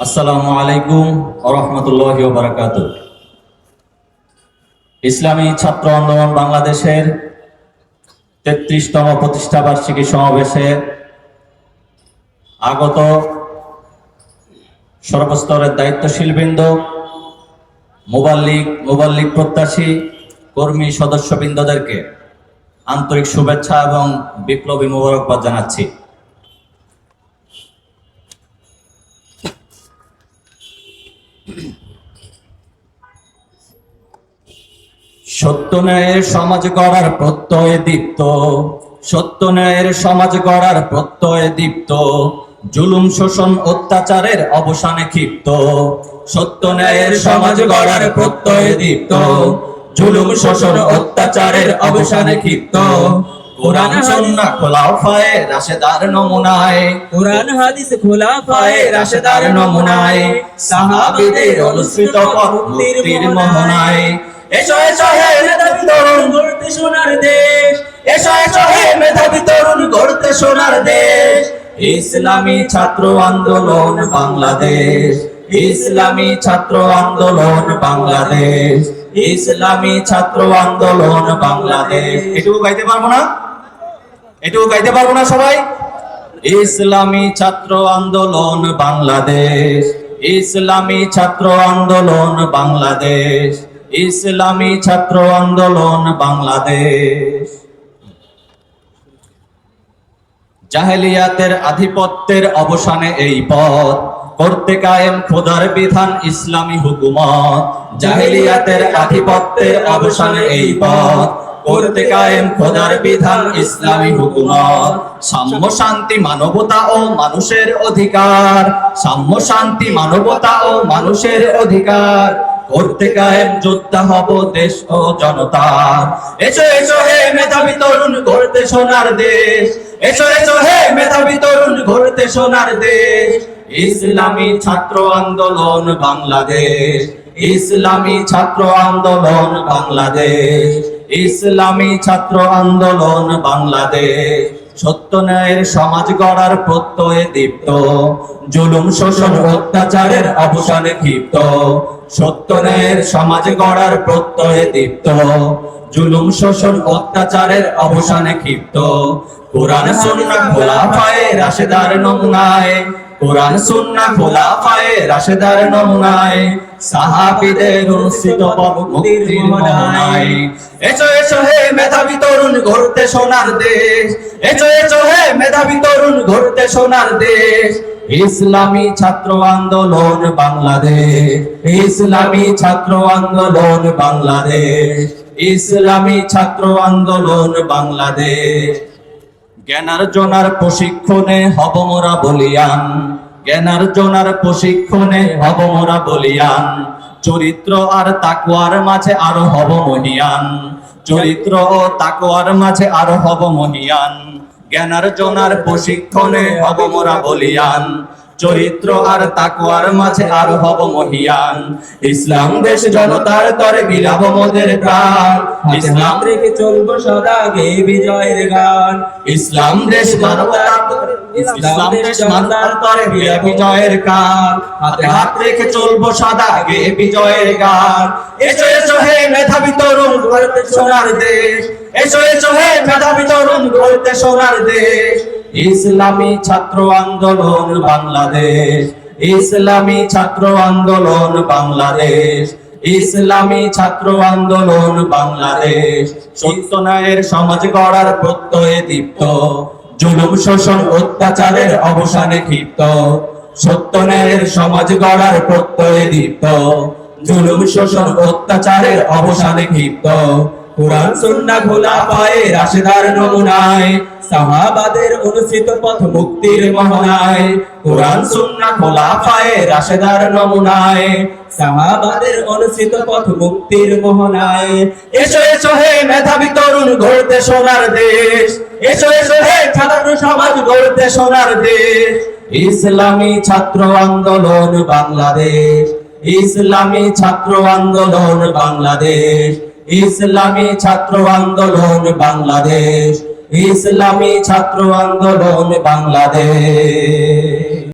আসসালামু আলাইকুম রহমতুল্লাহ ইসলামী ছাত্র আন্দোলন বাংলাদেশের তেত্রিশতম প্রতিষ্ঠা বার্ষিকী সমাবেশে আগত সর্বস্তরের দায়িত্বশীল বৃন্দ মোবাল্লিক মোবাল্লিক প্রত্যাশী কর্মী সদস্যবৃন্দদেরকে আন্তরিক শুভেচ্ছা এবং বিপ্লবী মোবারকবাদ জানাচ্ছি। সত্য ন্যায়ের সমাজ গড়ার প্রত্যয়ে দীপ্ত। সত্য ন্যায়ের সমাজ গড়ার প্রত্যয়ে দীপ্ত। জুলুম, শোষণ, অত্যাচারের অবসানে ক্ষিপ্ত। সত্য ন্যায়ের সমাজ গড়ার প্রত্যয়ে দীপ্ত। জুলুম, শোষণ, অত্যাচারের অবসানে ক্ষিপ্ত। কোরআন সন্না খোলাও ফায়ে রাশেদার নমুনায়। কোরআন হাদিস খোলা ফায়ে রাশেদার নমুনায়। সাহাবীদের অনুসৃত পথ মুক্তির মোহনায়। এসো এসো হে মেধাবী তরুণ। গড়তে সোনার দেশ। এসো এসো হে মেধাবী তরুণ গড়তে সোনার দেশ। ইসলামী ছাত্র আন্দোলন বাংলাদেশ। ইসলামী ছাত্র আন্দোলন বাংলাদেশ। ইসলামী ছাত্র আন্দোলন বাংলাদেশ। এটুকু গাইতে পারব না? এটুকু গাইতে পারব না সবাই? ইসলামী ছাত্র আন্দোলন বাংলাদেশ। ইসলামী ছাত্র আন্দোলন বাংলাদেশ। ইসলামী ছাত্র আন্দোলন বাংলাদেশ। জাহেলিয়াতের আধিপত্যের অবসানে এই পথ করতে কায়েম খোদার বিধান ইসলামী হুকুমত। জাহেলিয়াতের আধিপত্যের অবসানে এই পথ করতে কায়েম খোদার বিধান ইসলামী হুকুমত। সাম্য শান্তি, মানবতা ও মানুষের অধিকার। সাম্য শান্তি, মানবতা ও মানুষের অধিকার। করতে কায়েম যোদ্ধা হব দেশ ও জনতা। এসো এসো হে মেধাবী তরুণ, গড়তে সোনার দেশ। এসো এসো হে মেধাবী তরুণ, গড়তে সোনার দেশ। ইসলামী ছাত্র আন্দোলন বাংলাদেশ। ইসলামী ছাত্র আন্দোলন বাংলাদেশ। ইসলামী ছাত্র আন্দোলন বাংলাদেশ। সত্য ন্যায়ের সমাজ গড়ার প্রত্যয়ে দীপ্ত। জুলুম, শোষণ, অত্যাচারের অবসানে ক্ষিপ্ত। সত্য ন্যায়ের সমাজ গড়ার প্রত্যয়ে দীপ্ত। জুলুম, শোষণ, অত্যাচারের অবসানে ক্ষিপ্ত। কোরআন, সুন্না খোলা পায়ে রাশেদার নমুনায়। কোরআন সুন্নাহ খোলা পায়ে রাশেদার নমুনায়। সাহাবীদের অনুষ্ঠিত মুক্তির মোহনায় এসো এসো হে মেধাবী তরুণ গড়তে সোনার দেশ। এসো এসো হে মেধাবী তরুণ গড়তে সোনার দেশ। ইসলামী ছাত্র আন্দোলন বাংলাদেশ। ইসলামী ছাত্র আন্দোলন বাংলাদেশ। ইসলামী ছাত্র আন্দোলন বাংলাদেশ। জ্ঞানার্জনার প্রশিক্ষণে হব মোরা বলিয়ান। জ্ঞানার্জনার প্রশিক্ষণে হব মোরা বলিয়ান। চরিত্র আর তাকুয়ার মাঝে আরও হব মহিয়ান। চরিত্র ও তাকুয়ার মাঝে আরও হব মহিয়ান। জ্ঞানার্জনার প্রশিক্ষণে হব মোরা বলিয়ান। চরিত্র আর তাকুয়ার মাঝে আরও হব মহিয়ান। ইসলাম দেশ জনতার তরে বিলাব মোদের প্রাণ। ইসলাম ইসলাম রেখে চলবো সদা গে বিজয়ের গান। ইসলাম দেশ মানবতার ইসলাম দেশ মানবতার তরে বিজয়ের গান। হাতে হাত রেখে চলবো সদা গে বিজয়ের গান। এসো এসো হে মেধাবী তরুণ গড়তে সোনার দেশ। এসো এসো হে মেধাবী তরুণ গড়তে সোনার দেশ। ইসলামী ছাত্র আন্দোলন বাংলাদেশ, ইসলামী ছাত্র আন্দোলন বাংলাদেশ, ইসলামী ছাত্র আন্দোলন বাংলাদেশ। সত্য ন্যায়ের সমাজ গড়ার প্রত্যয়ে দীপ্ত, জুলুম, শোষণ, অত্যাচারের অবসানে ক্ষিপ্ত। সত্য ন্যায়ের সমাজ গড়ার প্রত্যয়ে দীপ্ত, জুলুম, শোষণ, অত্যাচারের অবসানে ক্ষিপ্ত। কোরআন সুন্নাহ খোলা পায়ে, রাশেদার নমুনায়, সাহাবাদের অনুসৃত পথ মুক্তির মোহনায় কোরআন সুন্নাহ খোলা পায়ে, রাশেদার নমুনায়, সাহাবাদের অনুসৃত পথ মুক্তির মোহনায় এসো এসো হে মেধাবী তরুণ, গড়তে সোনার দেশ। এসো এসো হে ছাত্র সমাজ, গড়তে সোনার দেশ। ইসলামী ছাত্র আন্দোলন, বাংলাদেশ। ইসলামী ছাত্র আন্দোলন, বাংলাদেশ। ইসলামী ছাত্র আন্দোলন বাংলাদেশ। ইসলামী ছাত্র আন্দোলন বাংলাদেশ।